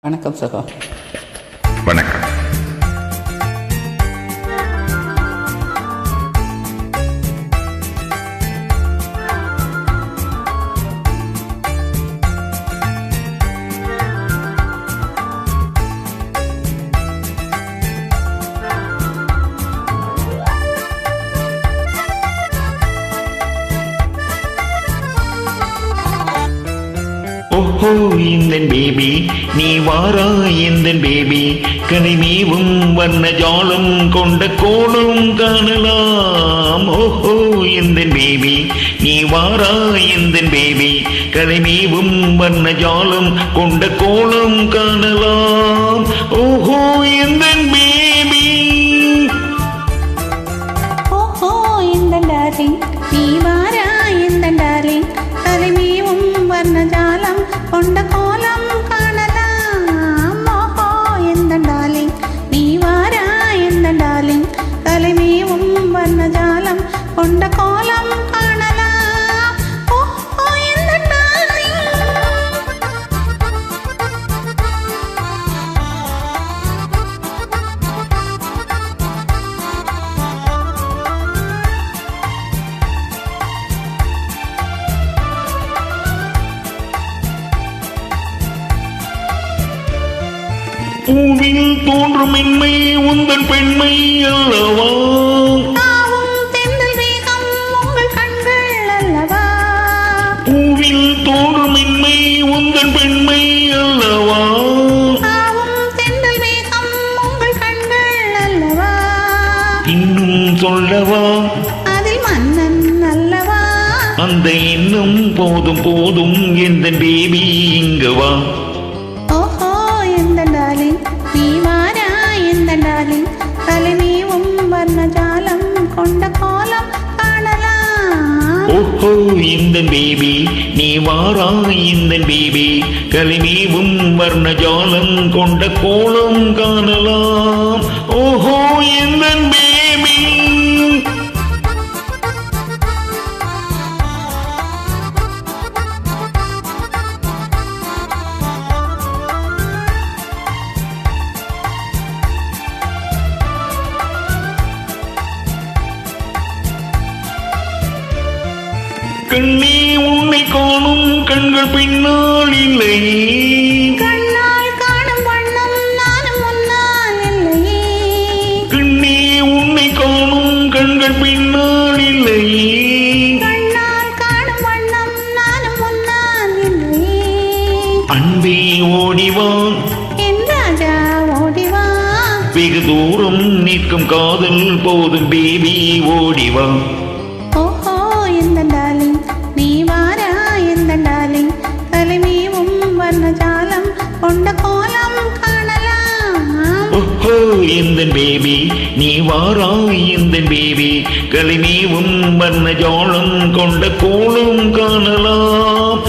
வணக்கம் சகோ. வணக்கம். ஓஹோ இந்தன் பேபி. நீ வாரா இந்தன் பேபி. கனிமீவும் வண்ண ஜாலம் கொண்ட கோலம் காணலாம். ஓஹோ இந்தன் பேபி. நீ வாரா இந்தன் பேபி. கனிமீவும் வண்ண ஜாலம் கொண்ட கோலம் காணலாம். தலைமீவும் வர்ணஜாலம் கொண்ட கோலம் காணலாம் பூவில் தோன்றும் மென்மை உந்தன் பெண்மை அல்லவா? சொல்லவா அதில் மன்னன் அல்லவா? அந்த இன்னும் போதும் போதும் எந்த பேபி இங்கு வா. ஓஹோ எந்த டாலிங் நீ வாரா எந்த டாலிங் தலைமீவும் வர்ணஜாலம் கொண்ட கோலம் ஓஹோ இந்த பேபி நீ வாரா இந்த பேபி கலிமீவும் வர்ண ஜாலம் கொண்ட கோலம் காணலாம். ஓஹோ இந்த கண்ணே உன்னை காணும் கண்கள் பின்னால் இல்லையே கண்ணால் காணும் வண்ணம் நானும் முன்னால் இல்லையே கண்ணே உன்னை காணும் கண்கள் பின்னால் இல்லையே அன்பே ஓடிவா என் ராஜா ஓடிவா வெகு தூரம் நிற்கும் காதல் போதும் பேபி ஓடிவா கொண்ட கோலம் காணலாம். ஓஹோ இந்த பேபி நீ வாரா இந்த பேபி? கலிமீவும் வர்ண ஜாலம் கொண்ட கோலம் காணலாம்.